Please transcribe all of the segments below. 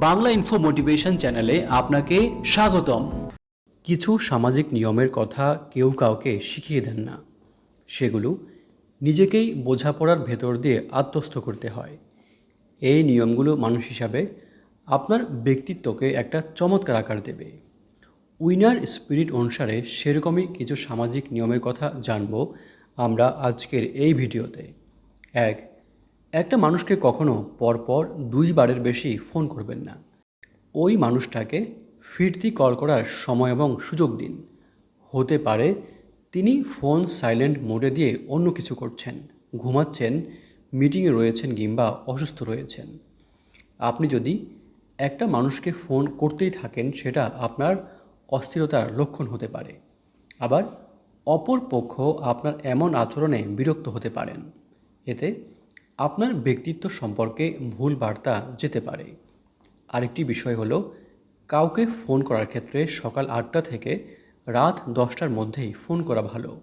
Bangla info motivation চ্যানেলে আপনাকে স্বাগতম। কিছু সামাজিক নিয়মের কথা কেউ কাউকে শিখিয়ে দেন না। সেগুলো নিজেকেই বোঝাপড়ার ভেতর দিয়ে আত্মস্থ করতে হয়। এই নিয়মগুলো মানুষ হিসাবে আপনার ব্যক্তিত্বকে একটা চমৎকার আকার দেবে। উইনার স্পিরিট অনুসারে সেরকমই কিছু সামাজিক নিয়মের কথা জানব আমরা আজকের এই ভিডিওতে। এক একটা মানুষকে কখনো পরপর দুইবারের বেশি ফোন করবেন না। ওই মানুষটাকে ফিরতি কল করার সময় এবং সুযোগ দিন। হতে পারে তিনি ফোন সাইলেন্ট মোডে দিয়ে অন্য কিছু করছেন, ঘুমাচ্ছেন, মিটিংয়ে রয়েছেন কিংবা অসুস্থ রয়েছেন। আপনি যদি একটা মানুষকে ফোন করতেই থাকেন, সেটা আপনার অস্থিরতার লক্ষণ হতে পারে। আবার অপর পক্ষ আপনার এমন আচরণে বিরক্ত হতে পারেন। এতে আপনার ব্যক্তিত্ব সম্পর্কে ভুল বার্তা যেতে পারে। আরেকটি বিষয় হলো, কাউকে ফোন করার ক্ষেত্রে সকাল আটটা থেকে রাত দশটার মধ্যেই ফোন করা ভালো।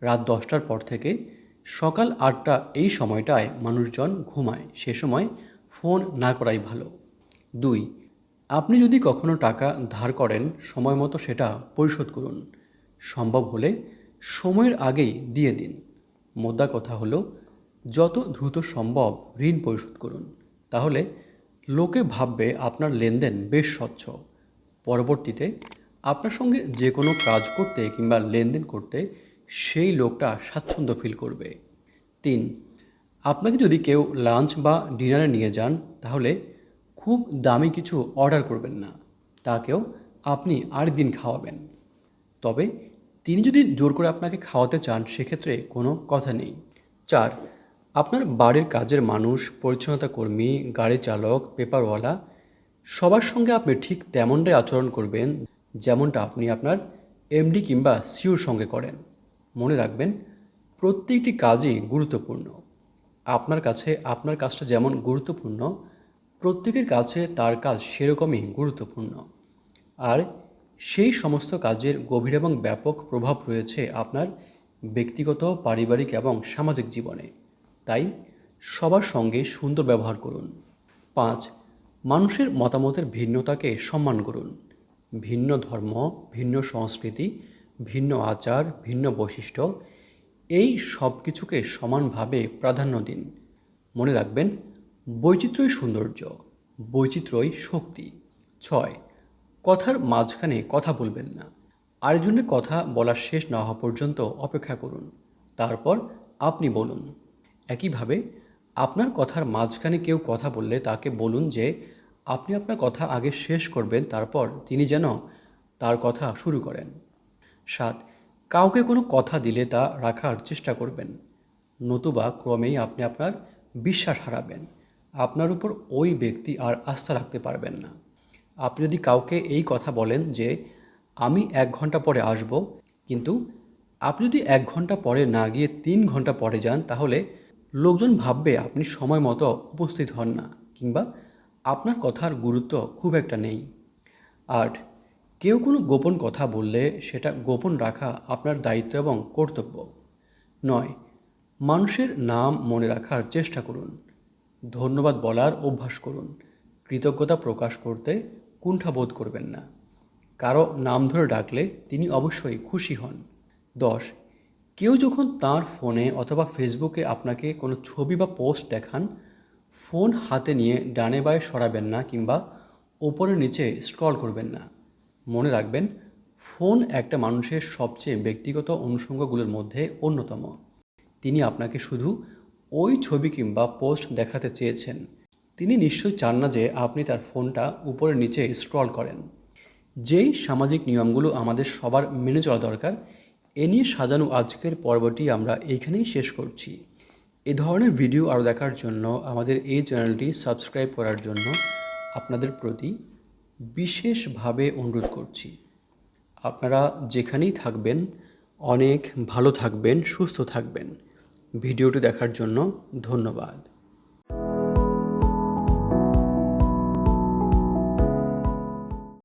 রাত দশটার পর থেকে সকাল আটটা এই সময়টায় মানুষজন ঘুমায়, সে সময় ফোন না করাই ভালো। দুই, আপনি যদি কখনো টাকা ধার করেন, সময় মতো সেটা পরিশোধ করুন। সম্ভব হলে সময়ের আগেই দিয়ে দিন। মোদ্দা কথা হলো যত দ্রুত সম্ভব ঋণ পরিশোধ করুন। তাহলে লোকে ভাববে আপনার লেনদেন বেশ স্বচ্ছ। পরবর্তীতে আপনার সঙ্গে যে কোনো কাজ করতে কিংবা লেনদেন করতে সেই লোকটা স্বাচ্ছন্দ্য ফিল করবে। তিন, আপনাকে যদি কেউ লাঞ্চ বা ডিনারে নিয়ে যান, তাহলে খুব দামি কিছু অর্ডার করবেন না। তাকেও আপনি আরেক দিন খাওয়াবেন। তবে তিনি যদি জোর করে আপনাকে খাওয়াতে চান, সেক্ষেত্রে কোনো কথা নেই। চার আপনার বাড়ির কাজের মানুষ, পরিচ্ছন্নতা কর্মী, গাড়ি চালক, পেপারওয়ালা, সবার সঙ্গে আপনি ঠিক তেমনটাই আচরণ করবেন যেমনটা আপনি আপনার এমডি কিংবা সিওর সঙ্গে করেন। মনে রাখবেন, প্রত্যেকটি কাজই গুরুত্বপূর্ণ। আপনার কাছে আপনার কাজটা যেমন গুরুত্বপূর্ণ, প্রত্যেকের কাছে তার কাজ সেরকমই গুরুত্বপূর্ণ। আর সেই সমস্ত কাজের গভীর এবং ব্যাপক প্রভাব রয়েছে আপনার ব্যক্তিগত, পারিবারিক এবং সামাজিক জীবনে। তাই সবার সঙ্গে সুন্দর ব্যবহার করুন। পাঁচ, মানুষের মতামতের ভিন্নতাকে সম্মান করুন। ভিন্ন ধর্ম, ভিন্ন সংস্কৃতি, ভিন্ন আচার, ভিন্ন বৈশিষ্ট্য, এই সব কিছুকে সমানভাবে প্রাধান্য দিন। মনে রাখবেন, বৈচিত্র্যই সৌন্দর্য, বৈচিত্র্যই শক্তি। ছয়, কথার মাঝখানে কথা বলবেন না। আরেকজনের কথা বলার শেষ না হওয়া পর্যন্ত অপেক্ষা করুন। তারপর আপনি বলুন। একইভাবে আপনার কথার মাঝখানে কেউ কথা বললে তাকে বলুন যে, আপনি আপনার কথা আগে শেষ করবেন, তারপর তিনি যেন তার কথা শুরু করেন। সাত, কাউকে কোনো কথা দিলে তা রাখার চেষ্টা করবেন। নতুবা ক্রমেই আপনি আপনার বিশ্বাস হারাবেন। আপনার উপর ওই ব্যক্তি আর আস্থা রাখতে পারবেন না। আপনি যদি কাউকে এই কথা বলেন যে, আমি এক ঘণ্টা পরে আসব, কিন্তু আপনি যদি এক ঘণ্টা পরে না গিয়ে তিন ঘণ্টা পরে যান, তাহলে লোকজন ভাববে আপনি সময় মতো উপস্থিত হন না, কিংবা আপনার কথার গুরুত্ব খুব একটা নেই। আট, কেউ কোনো গোপন কথা বললে সেটা গোপন রাখা আপনার দায়িত্ব এবং কর্তব্য। নয়, মানুষের নাম মনে রাখার চেষ্টা করুন। ধন্যবাদ বলার অভ্যাস করুন। কৃতজ্ঞতা প্রকাশ করতে কুণ্ঠাবোধ করবেন না। কারও নাম ধরে ডাকলে তিনি অবশ্যই খুশি হন। দশ কেউ যখন তার ফোনে অথবা ফেসবুকে আপনাকে কোনো ছবি বা পোস্ট দেখান, ফোন হাতে নিয়ে ডানে বায়ে সরাবেন না কিংবা ওপরে নিচে স্ক্রল করবেন না। মনে রাখবেন, ফোন একটা মানুষের সবচেয়ে ব্যক্তিগত অনুষঙ্গগুলোর মধ্যে অন্যতম। তিনি আপনাকে শুধু ওই ছবি কিংবা পোস্ট দেখাতে চেয়েছেন। তিনি নিশ্চয়ই চান না যে আপনি তার ফোনটা উপরে নিচে স্ক্রল করেন। যেই সামাজিক নিয়মগুলো আমাদের সবার মেনে চলা দরকার এ নিয়ে সাজানো আজকের পর্বটি আমরা এইখানেই শেষ করছি। এ ধরনের ভিডিও আরও দেখার জন্য আমাদের এই চ্যানেলটি সাবস্ক্রাইব করার জন্য আপনাদের প্রতি বিশেষভাবে অনুরোধ করছি। আপনারা যেখানেই থাকবেন, অনেক ভালো থাকবেন, সুস্থ থাকবেন। ভিডিওটি দেখার জন্য ধন্যবাদ।